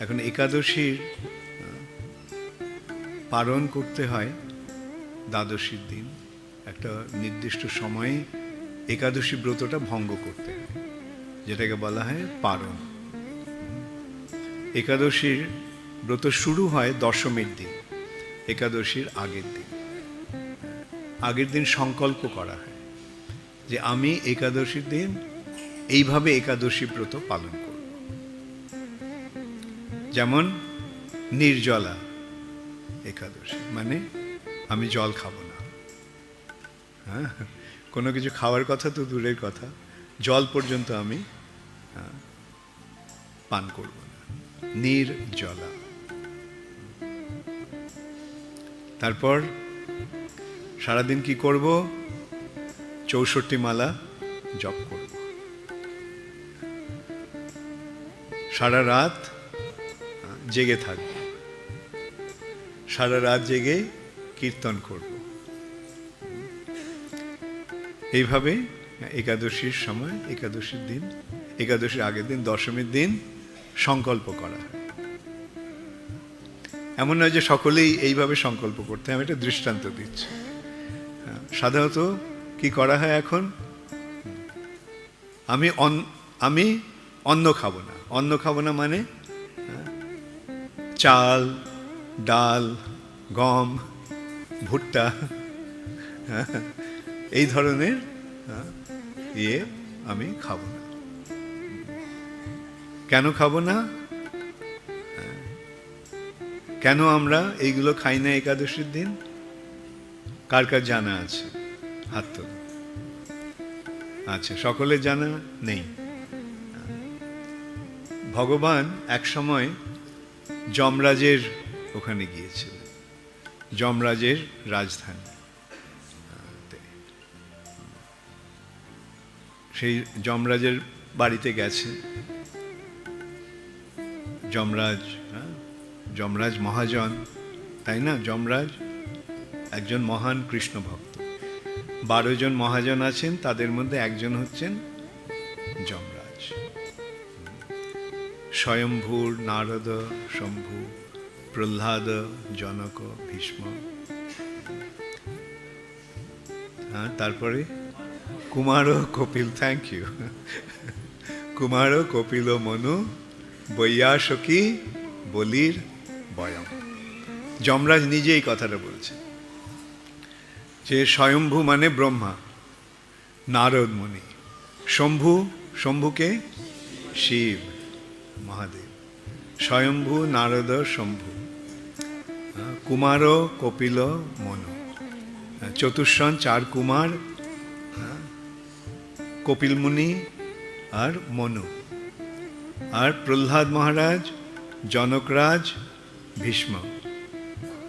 এখন একাদশীর পালন করতে হয় দ্বাদশীর দিন। একটা নির্দিষ্ট সময়ে একাদশী ব্রতটা ভঙ্গ করতে হয়, যেটাকে বলা হয় পারণ একাদশীর ব্রত শুরু হয় দশমীর দিন, একাদশীর আগের দিন। আগের দিন সংকল্প করা হয় যে আমি একাদশীর দিন এইভাবে একাদশী ব্রত পালন যেমন নির্জলা একাদশী মানে আমি জল খাব না। হ্যাঁ কোনো কিছু খাওয়ার কথা তো দূরের কথা জল পর্যন্ত আমি হ্যাঁ, পান করব না। নির্জলা। তারপর সারাদিন কি করব? চৌষট্টি মালা জপ করব। সারা রাত জেগে থাকব সারা রাত জেগে কীর্তন করব। এইভাবে একাদশীর সময় একাদশীর দিন একাদশীর আগের দিন দশমীর দিন সংকল্প করা হয়। এমন নয় যে সকলেই এইভাবে সংকল্প করতে আমি একটা দৃষ্টান্ত দিচ্ছি। হ্যাঁ, সাধারণত কি করা হয় এখন? আমি আমি অন্ন খাব না। অন্ন খাব না মানে চাল, ডাল, গম, ভুট্টা, এই ধরনের ইয়ে আমি খাব না। কেন খাব না? কেন আমরা এইগুলো খাই না একাদশীর দিন? কার কার জানা আছে? হাত তোলো। আচ্ছা সকলের জানা নেই। ভগবান এক সময় যমরাজের ওখানে গিয়েছিলেন যমরাজের রাজধানী। সেই যমরাজের বাড়িতে গেছে। যমরাজ হ্যাঁ, যমরাজ মহাজন তাই না? যমরাজ একজন মহান কৃষ্ণ ভক্ত। বারো জন মহাজন আছেন তাদের মধ্যে একজন হচ্ছেন যমরাজ। স্বয়ম্ভূর নারদ শম্ভু, প্রহ্লাদ জনক ভীষ্ম। হ্যাঁ তারপরে? কুমার কপিল থ্যাংক ইউ কুমার কপিল মনু, বৈয়াসকি বলির বয়ম। যমরাজ নিজেই কথাটা বলছে, যে স্বয়ম্ভু মানে ব্রহ্মা, নারদ মুনি শম্ভু, শম্ভুকে শিব। মহাদেব। স্বয়ম্ভু নারদ শম্ভু। কুমার কপিল মনু। চতুর্শন চার কুমার আহ, কপিল মুনি আর মনু। আর প্রহ্লাদ মহারাজ জনকরাজ ভীষ্ম।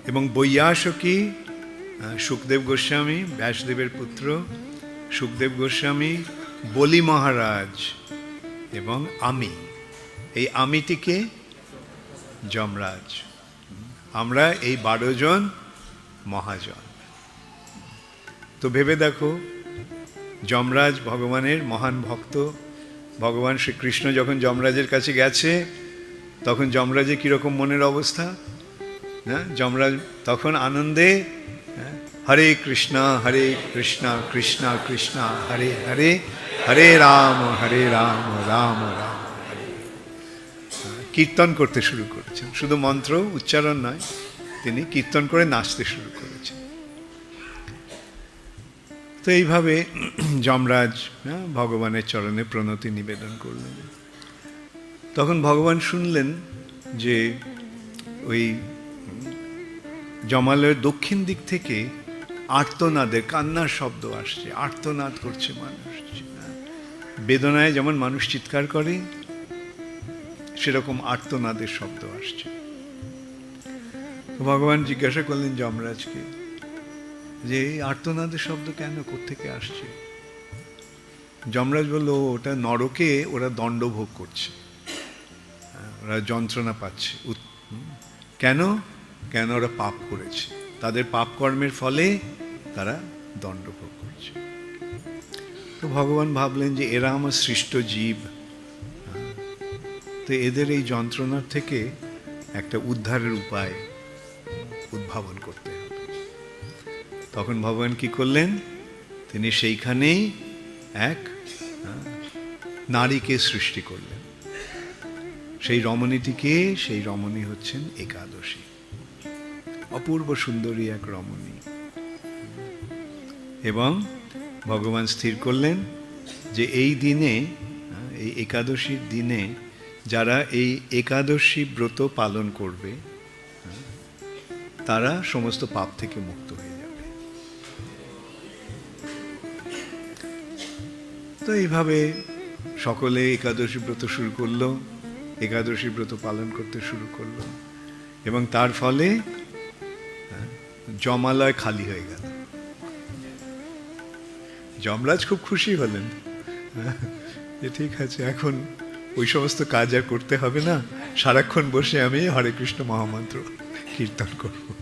এবং বৈয়াসকি সুখদেব গোস্বামী ব্যাসদেবের পুত্র সুখদেব গোস্বামী বলি মহারাজ এবং আমি। এই আমিটিকে যমরাজ। আমরা এই বারো জন মহাজন। তো ভেবে দেখো যমরাজ ভগবানের মহান ভক্ত। ভগবান শ্রীকৃষ্ণ যখন যমরাজের কাছে গেছে তখন যমরাজের কীরকম মনের অবস্থা? হ্যাঁ যমরাজ তখন আনন্দে হ্যাঁ, হরে কৃষ্ণ হরে কৃষ্ণ কৃষ্ণ কৃষ্ণ হরে হরে হরে রাম হরে রাম রাম রাম। কীর্তন করতে শুরু করেছেন। শুধু মন্ত্র উচ্চারণ নয় তিনি কীর্তন করে নাচতে শুরু করেছেন। তো এইভাবে যমরাজ হ্যাঁ, ভগবানের চরণে প্রণতি নিবেদন করলেন। তখন ভগবান শুনলেন যে ওই জমালয়ের দক্ষিণ দিক থেকে আর্তনাদের কান্নার শব্দ আসছে আর্তনাদ করছে মানুষ। বেদনায় যেমন মানুষ চিৎকার করে সেরকম আর্তনাদের শব্দ আসছে। ভগবান জিজ্ঞাসা করলেন যমরাজকে যে এই আর্তনাদের শব্দ কেন কোত্থেকে আসছে? যমরাজ বলল ওটা নরকে ওরা দণ্ডভোগ করছে। ওরা যন্ত্রণা পাচ্ছে। কেন? কেন ওরা পাপ করেছে? তাদের পাপ কর্মের ফলে তারা দণ্ডভোগ করছে। তো ভগবান ভাবলেন যে এরা আমার সৃষ্ট জীব। তো এদের এই যন্ত্রণার থেকে একটা উদ্ধারের উপায় উদ্ভাবন করতে হবে। তখন ভগবান কি করলেন? তিনি সেইখানেই এক নারীকে সৃষ্টি করলেন। সেই রমণীটিকে, সেই রমণী হচ্ছেন একাদশী। অপূর্ব সুন্দরী এক রমণী। এবং ভগবান স্থির করলেন যে এই দিনে এই একাদশীর দিনে যারা এই একাদশী ব্রত পালন করবে তারা সমস্ত পাপ থেকে মুক্ত হয়ে যাবে। তো এইভাবে সকলে একাদশী ব্রত শুরু করল একাদশী ব্রত পালন করতে শুরু করল এবং তার ফলে জমালয় খালি হয়ে গেল। যমরাজ খুব খুশি হলেন হ্যাঁ, যে ঠিক আছে এখন ওই সমস্ত কাজ আর করতে হবে না। সারাক্ষণ বসে আমি হরে কৃষ্ণ মহামন্ত্র কীর্তন করব।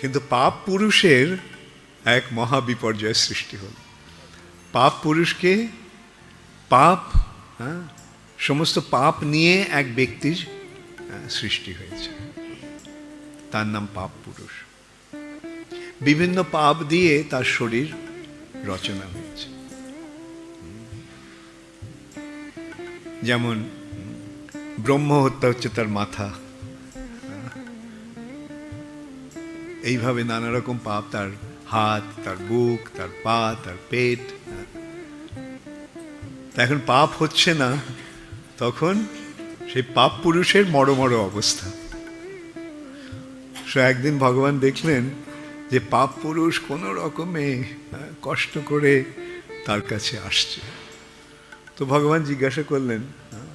কিন্তু পাপ পুরুষের এক মহা বিপর্যয়ের সৃষ্টি হল। পাপ পুরুষকে পাপ হ্যাঁ, সমস্ত পাপ নিয়ে এক ব্যক্তির সৃষ্টি হয়েছে। তার নাম পাপ পুরুষ। বিভিন্ন পাপ দিয়ে তার শরীর রচনা হয়েছে। যেমন ব্রহ্ম হত্যা হচ্ছে তার মাথা। এইভাবে নানা রকম পাপ তার হাত তার বুক তার পা তার পেট। এখন পাপ হচ্ছে না তখন সেই পাপ পুরুষের মরো মরো অবস্থা। সো একদিন ভগবান দেখলেন যে পাপ পুরুষ কোনো রকমে হ্যাঁ, কষ্ট করে তার কাছে আসছে। তো ভগবান জিজ্ঞাসা করলেন হ্যাঁ,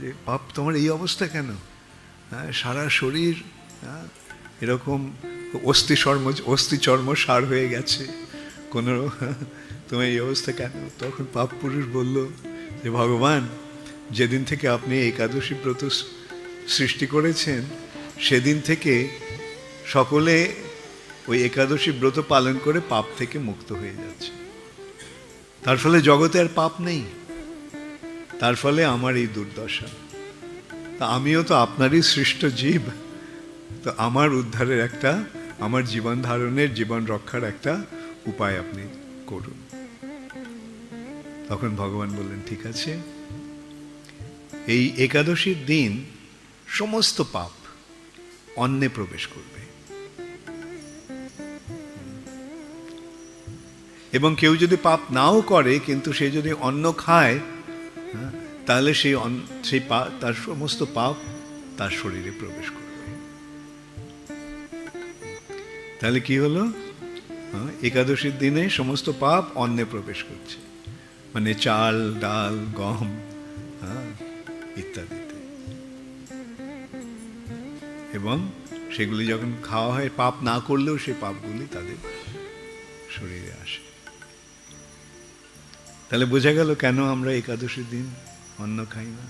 যে পাপ তোমার এই অবস্থা কেন? হ্যাঁ, সারা শরীর হ্যাঁ, এরকম অস্থি চর্ম অস্থি চর্ম সার হয়ে গেছে। কোনো তোমার এই অবস্থা কেন? তখন পাপ পুরুষ বলল যে ভগবান যেদিন থেকে আপনি একাদশী ব্রত সৃষ্টি করেছেন সেদিন থেকে সকলে ওই একাদশী ব্রত পালন করে পাপ থেকে মুক্ত হয়ে যাচ্ছে। তার ফলে জগতে আর পাপ নেই। তার ফলে আমার এই দুর্দশা। তা আমিও তো আপনারই সৃষ্ট জীব। তো আমার উদ্ধারের একটা, আমার জীবন ধারণের জীবন রক্ষার একটা উপায় আপনি করুন। তখন ভগবান বললেন, ঠিক আছে। এই একাদশীর দিন সমস্ত পাপ অন্নে প্রবেশ করবে। এবং কেউ যদি পাপ নাও করে, কিন্তু সে যদি অন্ন খায় হ্যাঁ, তাহলে সেই সেই পা তার সমস্ত পাপ তার শরীরে প্রবেশ করবে। তাহলে কি হলো? হ্যাঁ, একাদশীর দিনে সমস্ত পাপ অন্নে প্রবেশ করছে। মানে চাল ডাল গম হ্যাঁ, ইত্যাদিতে। এবং সেগুলি যখন খাওয়া হয় পাপ না করলেও সেই পাপগুলি তাদের শরীরে আসে। তাহলে বোঝা গেল কেন আমরা একাদশীর দিন অন্ন খাই না?